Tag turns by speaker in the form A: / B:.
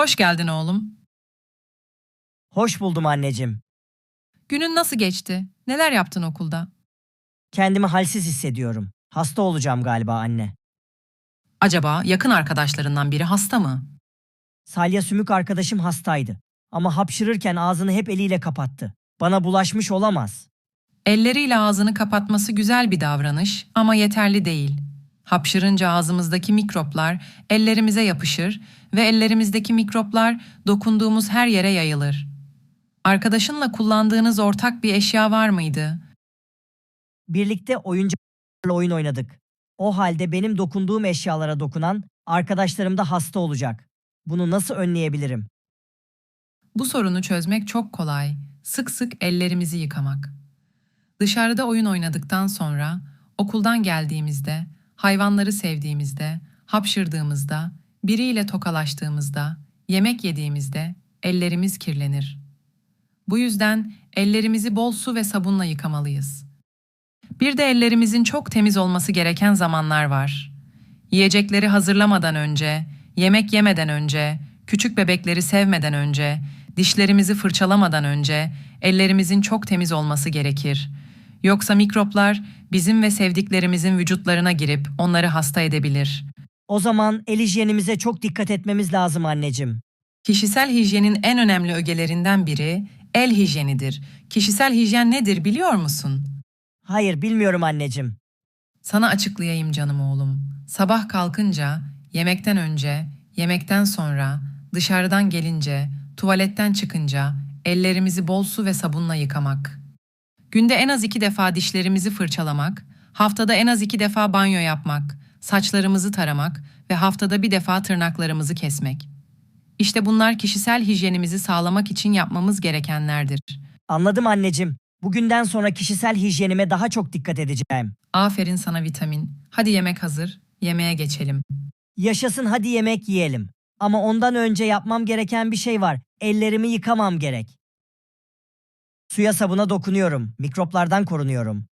A: Hoş geldin oğlum.
B: Hoş buldum anneciğim.
A: Günün nasıl geçti? Neler yaptın okulda?
B: Kendimi halsiz hissediyorum. Hasta olacağım galiba anne.
A: Acaba yakın arkadaşlarından biri hasta mı?
B: Salya Sümük arkadaşım hastaydı. Ama hapşırırken ağzını hep eliyle kapattı. Bana bulaşmış olamaz.
A: Elleriyle ağzını kapatması güzel bir davranış ama yeterli değil. Hapşırınca ağzımızdaki mikroplar ellerimize yapışır ve ellerimizdeki mikroplar dokunduğumuz her yere yayılır. Arkadaşınla kullandığınız ortak bir eşya var mıydı?
B: Birlikte oyuncaklarla oyun oynadık. O halde benim dokunduğum eşyalara dokunan arkadaşlarım da hasta olacak. Bunu nasıl önleyebilirim?
A: Bu sorunu çözmek çok kolay. Sık sık ellerimizi yıkamak. Dışarıda oyun oynadıktan sonra, okuldan geldiğimizde, hayvanları sevdiğimizde, hapşırdığımızda, biriyle tokalaştığımızda, yemek yediğimizde ellerimiz kirlenir. Bu yüzden ellerimizi bol su ve sabunla yıkamalıyız. Bir de ellerimizin çok temiz olması gereken zamanlar var. Yiyecekleri hazırlamadan önce, yemek yemeden önce, küçük bebekleri sevmeden önce, dişlerimizi fırçalamadan önce ellerimizin çok temiz olması gerekir. Yoksa mikroplar bizim ve sevdiklerimizin vücutlarına girip onları hasta edebilir.
B: O zaman el hijyenimize çok dikkat etmemiz lazım anneciğim.
A: Kişisel hijyenin en önemli ögelerinden biri el hijyenidir. Kişisel hijyen nedir biliyor musun?
B: Hayır bilmiyorum anneciğim.
A: Sana açıklayayım canım oğlum. Sabah kalkınca, yemekten önce, yemekten sonra, dışarıdan gelince, tuvaletten çıkınca ellerimizi bol su ve sabunla yıkamak. Günde en az iki defa dişlerimizi fırçalamak, haftada en az iki defa banyo yapmak, saçlarımızı taramak ve haftada bir defa tırnaklarımızı kesmek. İşte bunlar kişisel hijyenimizi sağlamak için yapmamız gerekenlerdir.
B: Anladım anneciğim. Bugünden sonra kişisel hijyenime daha çok dikkat edeceğim.
A: Aferin sana vitamin. Hadi yemek hazır, yemeğe geçelim.
B: Yaşasın hadi yemek yiyelim. Ama ondan önce yapmam gereken bir şey var. Ellerimi yıkamam gerek. Suya sabuna dokunuyorum. Mikroplardan korunuyorum.